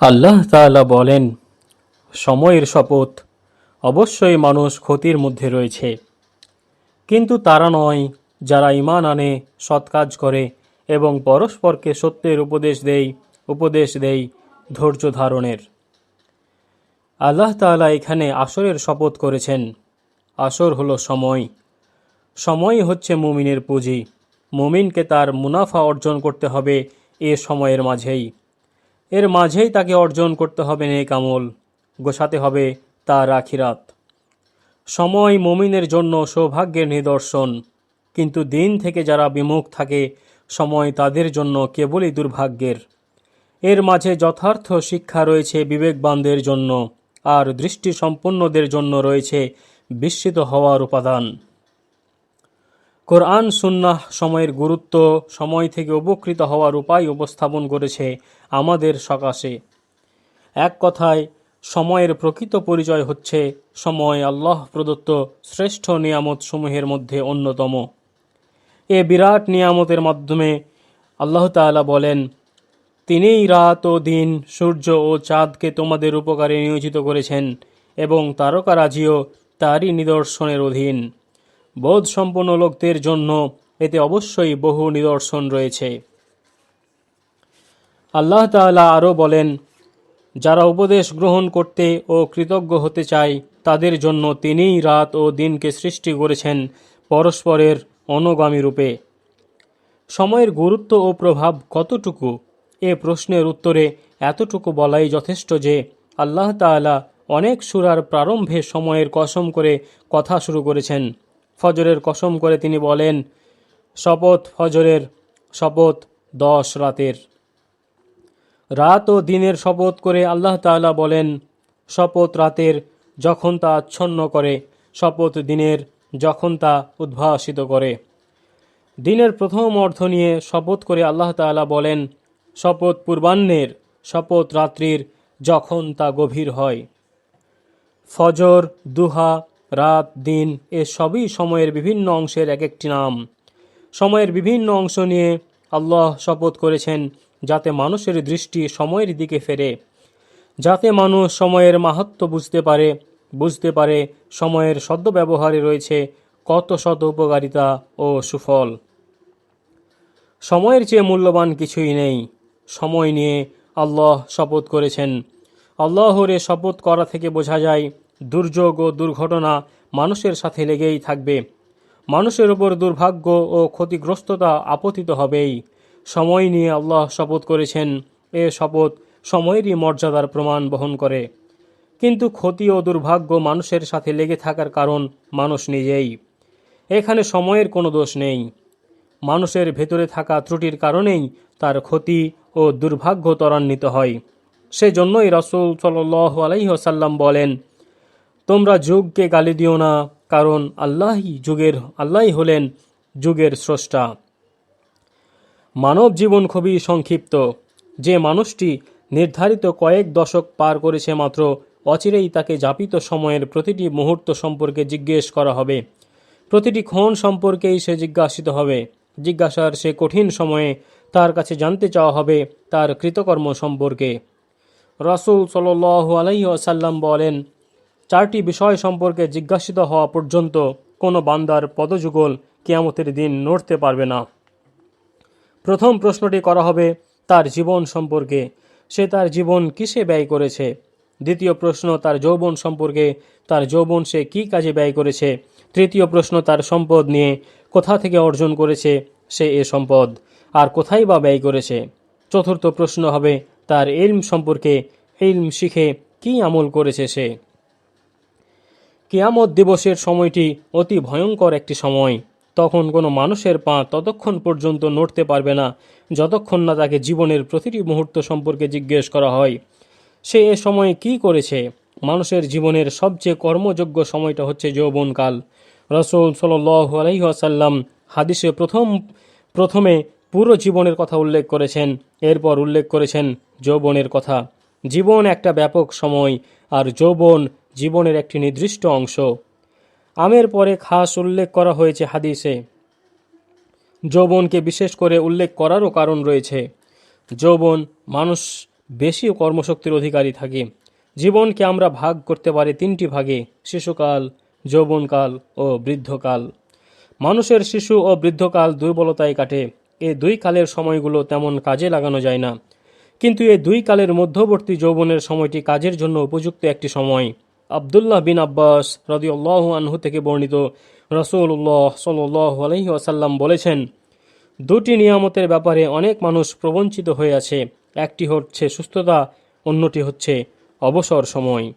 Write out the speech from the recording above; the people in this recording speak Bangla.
আল্লাহ তাআলা বলেন, সময়ের শপথ, অবশ্যই মানুষ ক্ষতির মধ্যে রয়েছে। কিন্তু তারা নয়, যারা ঈমান আনে, সৎ কাজ করে এবং পরস্পরকে সত্যের উপদেশ দেয় উপদেশ দেয় ধৈর্য ধারণের। আল্লাহ তাআলা এখানে আসরের শপথ করেছেন। আসর হলো সময়। সময় হচ্ছে মুমিনের পুঁজি। মুমিনকে তার মুনাফা অর্জন করতে হবে এ সময়ের মাঝেই। এর মাঝেই তাকে অর্জন করতে হবে নেক আমল, গোছাতে হবে তার আখিরাত। সময় মমিনের জন্য সৌভাগ্যের নিদর্শন, কিন্তু দিন থেকে যারা বিমুখ থাকে, সময় তাদের জন্য কেবলই দুর্ভাগ্যের। এর মাঝে যথার্থ শিক্ষা রয়েছে বিবেকবানদের জন্য, আর দৃষ্টি সম্পন্নদের জন্য রয়েছে বিস্মিত হওয়ার উপাদান। কোরআন, সুন্নাহ সময়ের গুরুত্ব, সময় থেকে উপকৃত হওয়ার উপায় উপস্থাপন করেছে আমাদের সকাশে। এক কথায়, সময়ের প্রকৃত পরিচয় হচ্ছে সময় আল্লাহ প্রদত্ত শ্রেষ্ঠ নিয়ামত সমূহের মধ্যে অন্যতম। এ বিরাট নিয়ামতের মাধ্যমে আল্লাহ তাআলা বলেন, তিনিই রাত ও দিন, সূর্য ও চাঁদকে তোমাদের উপকারে নিয়োজিত করেছেন এবং তারকারাজিও তারই নিদর্শনের অধীন। বোধ সম্পন্ন লোকদের জন্য এতে অবশ্যই বহু নিদর্শন রয়েছে। আল্লাহ তাআলা আরও বলেন, যারা উপদেশ গ্রহণ করতে ও কৃতজ্ঞ হতে চায়, তাদের জন্য তিনিই রাত ও দিনকে সৃষ্টি করেছেন পরস্পরের অনুগামী রূপে। সময়ের গুরুত্ব ও প্রভাব কতটুকু? এ প্রশ্নের উত্তরে এতটুকু বলাই যথেষ্ট যে, আল্লাহ তাআলা অনেক সুরার প্রারম্ভে সময়ের কসম করে কথা শুরু করেছেন। ফজরের কসম করে তিনি বলেন, শপথ ফজরের, শপথ দশ রাতের। রাত ও দিনের শপথ করে আল্লাহ তাআলা বলেন, শপথ রাতের যখন তা আচ্ছন্ন করে, শপথ দিনের যখন তা উদ্ভাসিত করে। দিনের প্রথম অর্থ নিয়ে শপথ করে আল্লাহ তাআলা বলেন, শপথ পূর্বাহ্নের শপথ রাত্রির যখন তা গভীর হয়। ফজর, দুহা, রাত, দিন এ সবই সময়ের বিভিন্ন অংশের এক একটি নাম। সময়ের বিভিন্ন অংশ নিয়ে আল্লাহ শপথ করেছেন যাতে মানুষের দৃষ্টি সময়ের দিকে ফেরে, যাতে মানুষ সময়ের মাহাত্ম বুঝতে পারে বুঝতে পারে সময়ের সদ্ব্যবহারে রয়েছে কত শত উপকারিতা ও সুফল। সময়ের চেয়ে মূল্যবান কিছুই নেই। সময় নিয়ে আল্লাহ শপথ করেছেন। আল্লাহর শপথ করা থেকে বোঝা যায়, দুর্যোগ ও দুর্ঘটনা মানুষের সাথে লেগেই থাকবে। মানুষের ওপর দুর্ভাগ্য ও ক্ষতিগ্রস্ততা আপতিত হবেই। সময় নিয়ে আল্লাহ শপথ করেছেন। এ শপথ সময়েরই মর্যাদার প্রমাণ বহন করে। কিন্তু ক্ষতি ও দুর্ভাগ্য মানুষের সাথে লেগে থাকার কারণ মানুষ নিজেই। এখানে সময়ের কোনো দোষ নেই। মানুষের ভেতরে থাকা ত্রুটির কারণেই তার ক্ষতি ও দুর্ভাগ্য ত্বরান্বিত হয়। সেজন্যই রসুল সাল আলাইসাল্লাম বলেন, তোমরা যুগকে গালি দিও না, কারণ আল্লাহই যুগের, আল্লাহই হলেন যুগের স্রষ্টা। মানব জীবন খুবই সংক্ষিপ্ত। যে মানুষটি নির্ধারিত কয়েক দশক পার করেছে মাত্র, অচিরেই তাকে যাপিত সময়ের প্রতিটি মুহূর্ত সম্পর্কে জিজ্ঞেস করা হবে। প্রতিটি ক্ষণ সম্পর্কেই সে জিজ্ঞাসিত হবে। জিজ্ঞাসার সে কঠিন সময়ে তার কাছে জানতে চাওয়া হবে তার কৃতকর্ম সম্পর্কে। রসুল সাল আলাইহি আসাল্লাম বলেন, চারটি বিষয় সম্পর্কে জিজ্ঞাসিত হওয়া পর্যন্ত কোনো বান্দার পদযুগল কেয়ামতের দিন নড়তে পারবে না। প্রথম প্রশ্নটি করা হবে, তার জীবন সম্পর্কে। সে তার জীবন কিসে ব্যয় করেছে? দ্বিতীয় প্রশ্ন, তার যৌবন সম্পর্কে। তার যৌবন সে কী কাজে ব্যয় করেছে? তৃতীয় প্রশ্ন, তার সম্পদ নিয়ে কোথা থেকে অর্জন করেছে? সে এ সম্পদ। আর কোথায় বা ব্যয় করেছে? চতুর্থ প্রশ্ন হবে, তার ইলম সম্পর্কে। ইলম শিখে কী আমল করেছে সে? কিয়ামত দিবসের সময়টি অতি ভয়ঙ্কর একটি সময়। তখন কোনো মানুষের পা ততক্ষণ পর্যন্ত নড়তে পারবে না, যতক্ষণ না তাকে জীবনের প্রতিটি মুহূর্ত সম্পর্কে জিজ্ঞেস করা হয়। সে এ সময়ে কি করেছে? মানুষের জীবনের সবচেয়ে কর্মযোগ্য সময়টা হচ্ছে যৌবনকাল। রসুল সাল আলহিহাসাল্লাম হাদিসে প্রথম, প্রথমে পুরো জীবনের কথা উল্লেখ করেছেন, এরপর উল্লেখ করেছেন যৌবনের কথা। জীবন একটা ব্যাপক সময়, আর যৌবন জীবনের একটি নির্দিষ্ট অংশ। আমের পরে খাস উল্লেখ করা হয়েছে হাদিসে। যৌবনকে বিশেষ করে উল্লেখ করারও কারণ রয়েছে। যৌবন মানুষ বেশি কর্মশক্তির অধিকারী থাকে। জীবনকে আমরা ভাগ করতে পারি তিনটি ভাগে, শিশুকাল, যৌবনকাল ও বৃদ্ধকাল। মানুষের শিশু ও বৃদ্ধকাল দুর্বলতায় কাটে। এই দুই কালের সময়গুলো তেমন কাজে লাগানো যায় না। কিন্তু এই দুই কালের মধ্যবর্তী যৌবনের সময়টি কাজের জন্য উপযুক্ত একটি সময়। আবদুল্লাহ বিন আব্বাস রদিউল্লাহ আনহু থেকে বর্ণিত রসুল্লাহ সাল্লাহ আলহি আসাল্লাম বলেছেন, দুটি নিয়ামতের ব্যাপারে অনেক মানুষ প্রবঞ্চিত হয়ে আছে। একটি হচ্ছে সুস্থতা, অন্যটি হচ্ছে অবসর সময়।